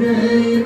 name.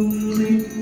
lonely.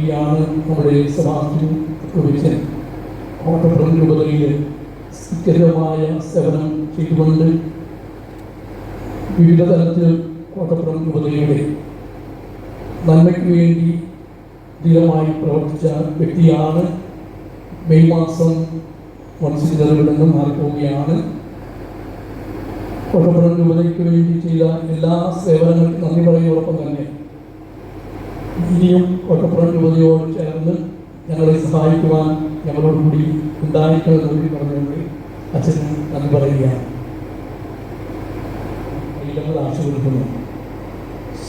ഇയാണ് നമ്മുടെ Sebastian കുറിച്ച് ഓട്ടപ്പുറം രൂപതയിൽ സ്ഥിരമായ സേവനം ചെയ്തുകൊണ്ട് വിവിധ തലത്തിൽ കോട്ടപ്പുറം രൂപതയുടെ നന്മയ്ക്ക് വേണ്ടി ധീരമായി പ്രവർത്തിച്ച വ്യക്തിയാണ് മെയ് മാസം മനസ്സിലറിവിടെ നിന്ന് മാറിപ്പോവുകയാണ്. കോട്ടപ്പുറം രൂപതയ്ക്ക് വേണ്ടി ചെയ്ത എല്ലാ സേവനങ്ങൾക്കും നന്ദി പറയുന്നതോടൊപ്പം തന്നെ ഇനിയും ഒറ്റപ്പുറം ജ്യോതിയോട് ചേർന്ന് ഞങ്ങളെ സഹായിക്കുവാൻ ഞങ്ങളോടുകൂടി കൂടി ഉണ്ടായിട്ട് പറഞ്ഞുകൊണ്ട് അച്ഛന് നന്ദി പറയുകയാണ്. ആശുപത്രി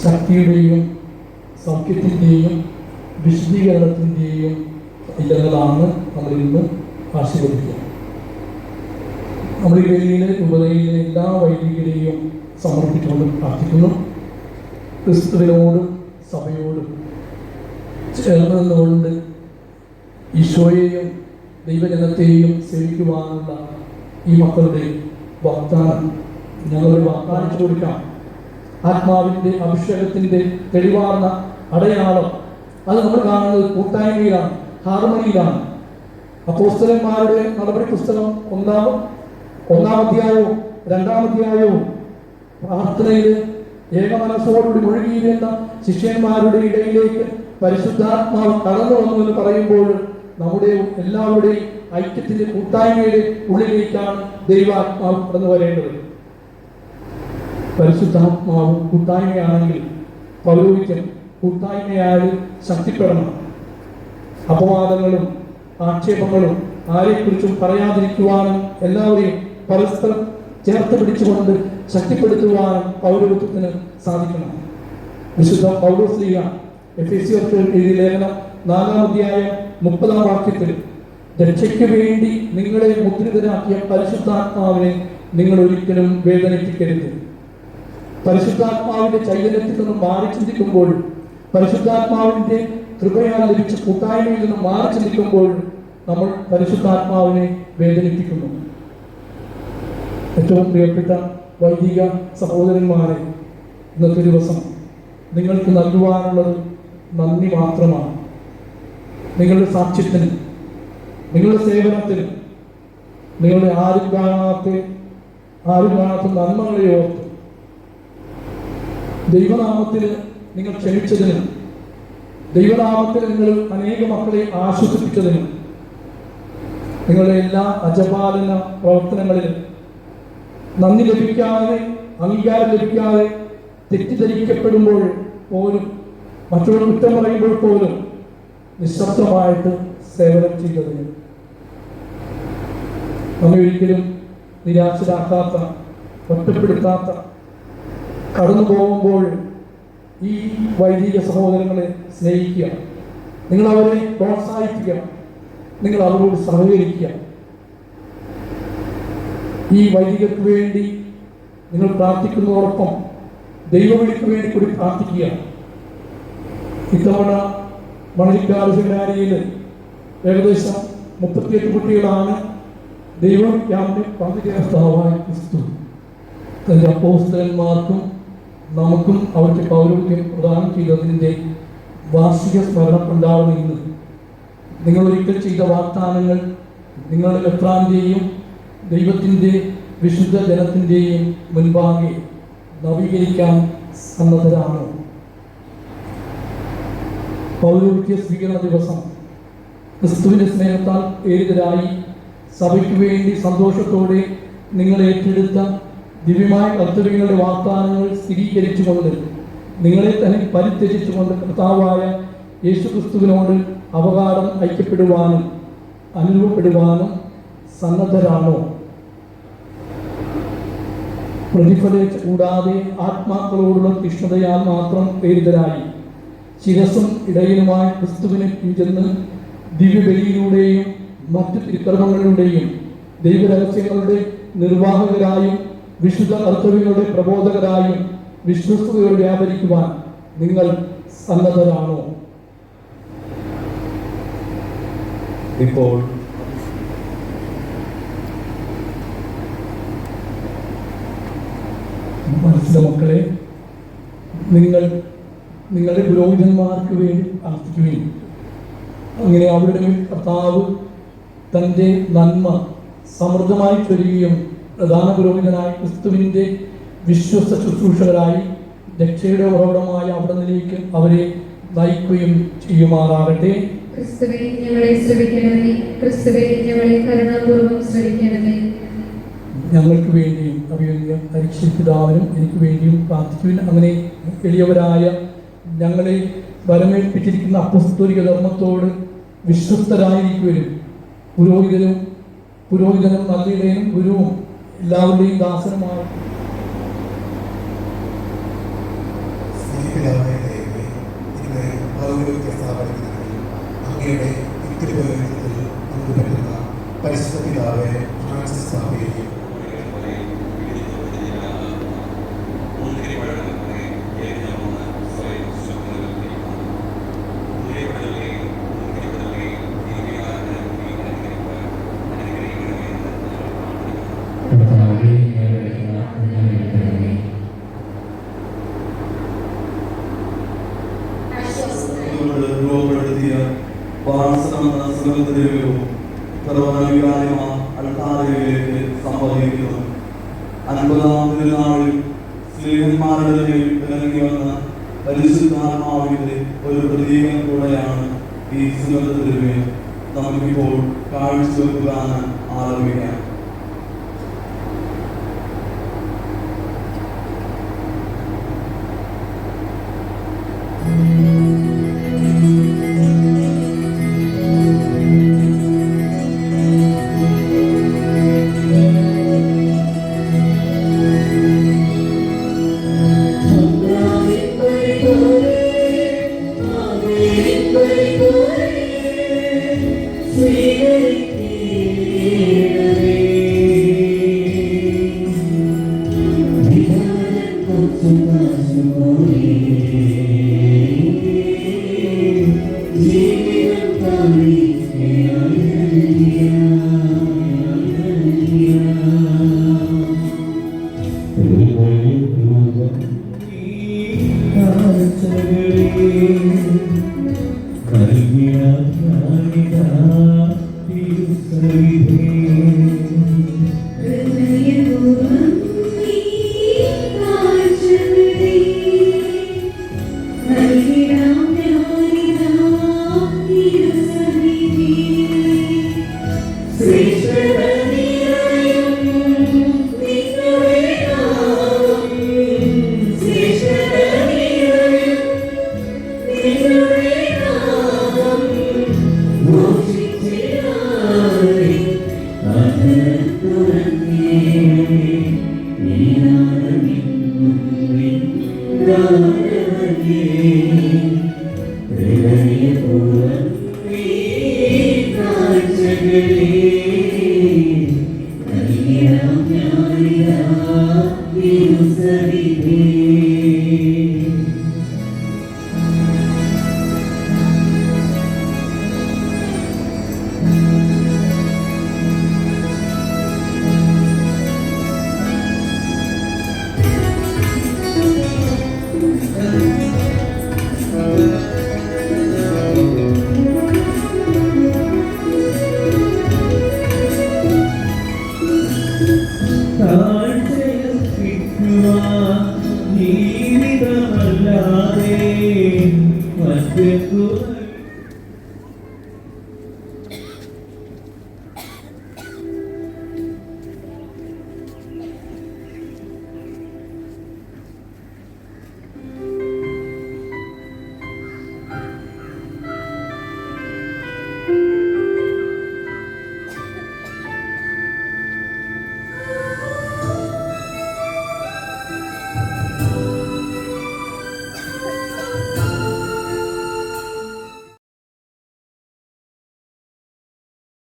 ശക്തിയുടെയും സൗഖ്യത്തിന്റെയും വിശദീകരണത്തിന്റെയും ഇല്ലങ്ങളാണ് നമ്മൾ ഇന്ന് ആശീർവദിക്കുക. നമ്മുടെ ഇടയിലെ ഉപതയിലെ എല്ലാ വൈദികരെയും സമർപ്പിച്ചുകൊണ്ട് പ്രാർത്ഥിക്കുന്നു. ക്രിസ്തുവിനോടും സഭയോടും ചേർന്ന് നിന്നുകൊണ്ട് ഈശോയെയും ദൈവജനത്തെയും സേവിക്കുവാനുള്ള ഈ മക്കളുടെ വാഗ്ദാനം ഞങ്ങളൊരു വാഗ്ദാനിച്ചു കൊടുക്കാം. ആത്മാവിന്റെ അഭിഷേകത്തിന്റെ തെളിവാർന്ന അടയാളം അത് നമ്മൾ കാണുന്നത് കൂട്ടായ്മയിലാണ് ഹാർമണിയിലാണ്. അപ്പോസ്തലന്മാരുടെ നടപടി പുസ്തകം ഒന്നാം ഒന്നാം അധ്യായവും രണ്ടാം അധ്യായവും പ്രാർത്ഥനയിൽ ഏകമനസ്സോടുകൂടി മുഴുകിയിരുന്ന ശിഷ്യന്മാരുടെ ഇടയിലേക്ക് പരിശുദ്ധാത്മാവ് കടന്നു വന്നു എന്ന് പറയുമ്പോൾ നമ്മുടെ എല്ലാവരുടെയും ഐക്യത്തിന്റെ കൂട്ടായ്മയുടെ ഉള്ളിലേക്കാണ് ദൈവാത്മാവ് കടന്നു വരേണ്ടത്. പരിശുദ്ധാത്മാവ് കൂട്ടായ്മയാണെങ്കിൽ പൗരോഹിത്യം കൂട്ടായ്മയായി ശക്തിപ്പെടണം. അപവാദങ്ങളും ആക്ഷേപങ്ങളും ആരെക്കുറിച്ചും പറയാതിരിക്കുവാനും എല്ലാവരെയും പരസ്പരം ചേർത്ത് പിടിച്ചുകൊണ്ട് ശക്തിപ്പെടുത്തുവാനും പൗരത്വത്തിന് സാധിക്കണം. വിശുദ്ധ പൗരസ്ലീഗ എഫ് എസ് ലേഖനം നാലാം അധ്യായം മുപ്പതാം വാക്യത്തിൽ രക്ഷയ്ക്ക് വേണ്ടി നിങ്ങളെ മുദ്രിതരാക്കിയ പരിശുദ്ധാത്മാവിനെ നിങ്ങൾ ഒരിക്കലും വേദനിപ്പിക്കരുത്. പരിശുദ്ധാത്മാവിന്റെ ചൈതന്യത്തിൽ നിന്നും മാറി ചിന്തിക്കുമ്പോൾ പരിശുദ്ധാത്മാവിന്റെ കൃപയാൽ ലഭിച്ച കൂട്ടായ്മയിൽ നിന്നും മാറി ചിന്തിക്കുമ്പോൾ നമ്മൾ പരിശുദ്ധാത്മാവിനെ വേദനിപ്പിക്കുന്നു. ഏറ്റവും പ്രിയപ്പെട്ട വൈദിക സഹോദരന്മാരെ ഇന്നത്തെ ദിവസം നിങ്ങൾക്ക് നൽകുവാനുള്ളത് നന്ദി മാത്രമാണ്. നിങ്ങളുടെ സാക്ഷ്യത്തിന് നിങ്ങളുടെ സേവനത്തിന് നിങ്ങളുടെ ആരും കാണാത്ത ആരും കാണാത്ത നന്മകളെ ഓർത്ത് ദൈവനാമത്തിന് നിങ്ങൾ ക്ഷമിച്ചതിന് ദൈവനാമത്തിൽ നിങ്ങൾ അനേക മക്കളെ ആശ്വസിപ്പിച്ചതിന് നിങ്ങളുടെ എല്ലാ അജപാലന പ്രവർത്തനങ്ങളിലും നന്ദി ലഭിക്കാതെ അംഗീകാരം ലഭിക്കാതെ തെറ്റിദ്ധരിക്കപ്പെടുമ്പോൾ പോലും മറ്റുള്ള കുറ്റം പറയുമ്പോൾ പോലും നിശബ്ദമായിട്ട് സേവനം ചെയ്തതിന്. നമ്മെ ഒരിക്കലും നിരാശരാക്കാത്ത ഒറ്റപ്പെടുത്താത്ത കടന്നു പോകുമ്പോൾ ഈ വൈദിക സഹോദരങ്ങളെ സ്നേഹിക്കുക. നിങ്ങൾ അവരെ പ്രോത്സാഹിപ്പിക്കുക. നിങ്ങൾ അവരോട് സഹകരിക്കുക. ഈ വൈദികർക്ക് വേണ്ടി നിങ്ങൾ പ്രാർത്ഥിക്കുന്നതോടൊപ്പം ദൈവവിളിക്ക് വേണ്ടി കൂടി പ്രാർത്ഥിക്കുക. ഇത്തവണ സെമിനാരിയിൽ ഏകദേശം മുപ്പത്തിയെട്ട് കുട്ടികളാണ് ദൈവം ക്യാമ്പിൽ പങ്കുചേർത്താവായ ക്രിസ്തു. തന്റെ അപ്പോസ്തലന്മാർക്കും നമുക്കും അവർക്ക് പൗരോഗ്യം പ്രദാനം ചെയ്തതിന്റെ വാർഷിക സ്മരണം ഉണ്ടാവുന്ന ഇന്ന്. നിങ്ങൾ ഒരിക്കൽ ചെയ്ത വാഗ്ദാനങ്ങൾ നിങ്ങളുടെ എത്രാന്റെയും ദൈവത്തിന്റെ വിശുദ്ധ ജനത്തിന്റെയും മുൻപാകെ നവീകരിക്കാൻ സന്നദ്ധരാണ്. പൗരോഹിത്യ സ്വീകരണ ദിവസം ക്രിസ്തുവിന്റെ സ്നേഹത്താൽ ഏരിതരായി സഭയ്ക്ക് വേണ്ടി സന്തോഷത്തോടെ നിങ്ങൾ ഏറ്റെടുത്ത ദിവ്യമായ കർത്തവ്യങ്ങളുടെ വാഗ്ദാനങ്ങൾ സ്ഥിരീകരിച്ചുകൊണ്ട് നിങ്ങളെ തന്നെ പരിത്യജിച്ചുകൊണ്ട് കർത്താവായ യേശു ക്രിസ്തുവിനോട് അവകാശം ഐക്യപ്പെടുവാനും അനുഭവപ്പെടുവാനും സന്നദ്ധരാണോ? പ്രതിഫലിച്ച് കൂടാതെ ആത്മാക്കളോടുള്ള തീഷ്ണതയാൽ മാത്രം പേരിതരായി. ശിരസും ഇടയിലുമായി ക്രിസ്തുവിനെ പിഞ്ചെന്ന് ദിവ്യബലിയിലൂടെയും മറ്റ് തിരുക്കർമ്മങ്ങളിലൂടെയും ദൈവരഹസ്യങ്ങളുടെ നിർവാഹകരായും വിശുദ്ധ കർത്തവ്യങ്ങളുടെ പ്രബോധകരായും വിശ്വസ്തയോട് വ്യാപരിക്കുവാൻ നിങ്ങൾ സന്നദ്ധരാണോ? ഇപ്പോൾ മനസ്സിലെ മക്കളെ നിങ്ങൾ നിങ്ങളുടെ പുരോഹിതന്മാർക്ക് വേണ്ടി പ്രാർത്ഥിക്കുകയും അങ്ങനെ അവരുടെ കർത്താവ് തന്റെ നന്മ സമൃദ്ധമായി ചൊരുകയും പ്രധാന പുരോഹിതനായി ക്രിസ്തുവിന്റെ വിശ്വസ്ത ശുശ്രൂഷകരായി രക്ഷയുടെ ഉറവിടമായ അവിടത്തിലേക്ക് അവരെ നയിക്കുകയും ചെയ്യുമാറാകട്ടെ. ക്രിസ്തുവെ ഞങ്ങളെ ശ്രമിക്കണമേ. ക്രിസ്തുവെ ഞങ്ങളെ കരുണാപൂർവം ശ്രവിക്കണമേ ഞങ്ങൾക്ക് വേണ്ടിയും അഭിയോഗിക പരീക്ഷിതാവിനും എനിക്ക് വേണ്ടിയും പ്രാർത്ഥിക്കുവിൻ. അങ്ങനെ എളിയവരായ ഞങ്ങളെ വരമേൽപ്പിച്ചിരിക്കുന്ന അപ്പസ്തോലിക ധർമ്മത്തോട് വിശ്വസ്തരായിരിക്കുവരും പുരോഹിതനും പുരോഹിതനും നല്ലിടയനും ഗുരുവും എല്ലാവരുടെയും ദാസനുമാണ് അങ്ങയുടെ പറ്റുന്ന പരിശുദ്ധ പിതാവെ ഫ്രാൻസിസ് പാപ്പയെയും കർത്താവേ, ഇറങ്ങി വന്ന പരിശുദ്ധാത്മാവിന്റെ ഒരു പ്രതീകം കൂടെയാണ് ഈ സുഗന്ധദ്രവ്യം നമുക്കിപ്പോൾ കാഴ്ചവെക്കുവാൻ ആരംഭിക്കാം. free. Amen. മറ്റു